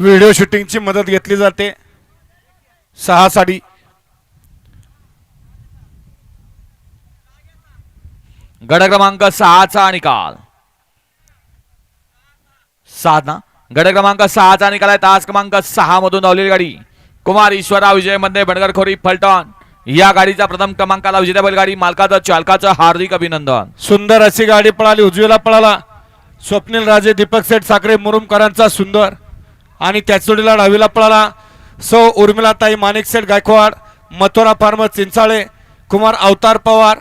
Video शूटिंगची मदत घेतली जाते. सहा साडी. गड क्रमांक सहाचा निकाल. साधना गड क्रमांक सहाचा निकाल आहे. तास क्रमांक सहा मधून धावलेली गाडी. कुमार ईश्वरा विजयमध्ये बनगरखोरी फलटण. या गाडीचा प्रथम क्रमांकाला विजेता बैलगाडी मालकाचं चालकाचं हार्दिक अभिनंदन. सुंदर अशी गाडी पळाली उजवीला पळाला. स्वप्नील राजे दीपक सेठ साखरे मुरुमकरांचा सुंदर. आणि त्याच जोडीला डावीला पळाला. सौ उर्मिलाताई माणिकसेठ गायकवाड मथुरा फार्म चिंचाळे कुमार अवतार पवार.